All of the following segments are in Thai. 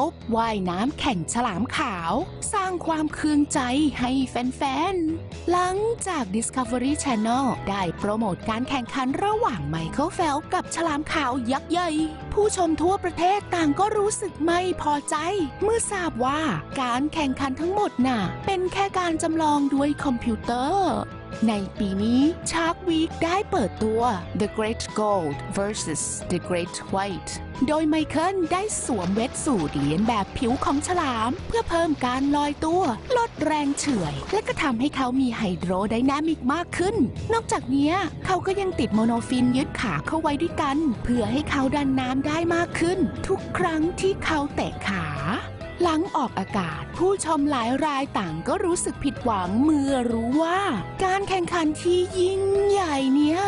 ลป์ว่ายน้ำแข่งฉลามขาว สร้างความเคืองใจให้แฟนๆ หลังจาก Discovery Channel ได้โปรโมทการแข่งขันระหว่างไมเคิลเฟลป์กับฉลามขาวยักษ์ใหญ่ ผู้ชมทั่วประเทศต่างก็รู้สึกไม่พอใจ เมื่อทราบว่าการแข่งขันทั้งหมดน่ะ เป็นแค่การจำลองด้วยคอมพิวเตอร์ ในปีนี้ Shark Week ได้เปิดตัว The Great Gold vs The Great White โดยไมเคิลได้สวมเวทสูทเลียนแบบผิวของฉลาม เพื่อเพิ่มการลอยตัว ลดแรงเฉื่อย และก็ทำให้เขามีไฮโดรไดนามิกมากขึ้น นอกจากนี้เขาก็ยังติดโมโนฟินยึดขาเข้าไว้ด้วยกัน เพื่อให้เขาดันน้ำได้มากขึ้น ทุกครั้งที่เขาเตะขา หลังออกอากาศ ผู้ชมหลายรายต่างก็รู้สึกผิดหวังเมื่อรู้ว่า การแข่งขันที่ยิ่งใหญ่เนี่ย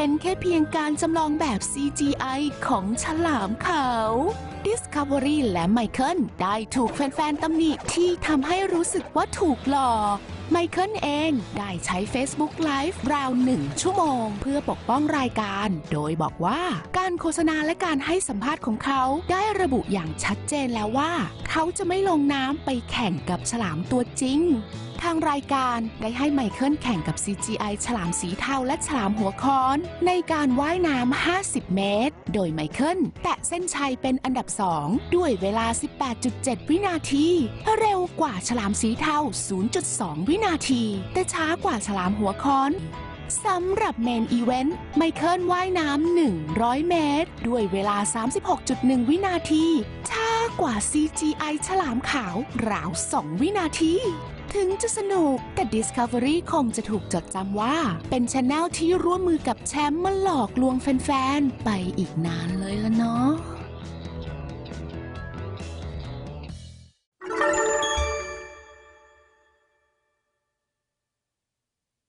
เป็นแค่เพียงการจำลองแบบ CGI ของฉลามขาว Discovery และไมเคิลได้ถูกแฟนๆตำหนิที่ทำให้รู้สึกว่าถูกหลอกไมเคิลเองได้ใช้ Facebook Live ราวหนึ่งชั่วโมง เพื่อปกป้องรายการ โดยบอกว่าการโฆษณาและการให้สัมภาษณ์ของเขาได้ระบุอย่างชัดเจนแล้วว่า เขาจะไม่ลงน้ำไปแข่งกับฉลามตัวจริง ทางรายการได้ให้ไมเคิลแข่งกับ CGI ฉลามสีเทาและฉลามหัวค้อน ในการว่ายน้ำ 50 เมตร โดยไมเคิลแตะเส้นชัยเป็นอันดับ 2 ด้วยเวลา 18.7 วินาที เร็วกว่าฉลามสีเทา 0.2 วินาที แต่ช้ากว่าฉลามหัวค้อน สำหรับเมนอีเวนต์ไมเคิลว่ายน้ำ 100 เมตร ด้วยเวลา 36.1 วินาทีช้ากว่า CGI ฉลามขาวราว 2 วินาที ถึงจะสนุก แต่ Discovery คงจะถูกจดจำว่า เป็นช anel ที่ร่วมมือกับแชมป์มาหลอกลวงแฟน ๆ ไปอีกนานเลยละเนาะ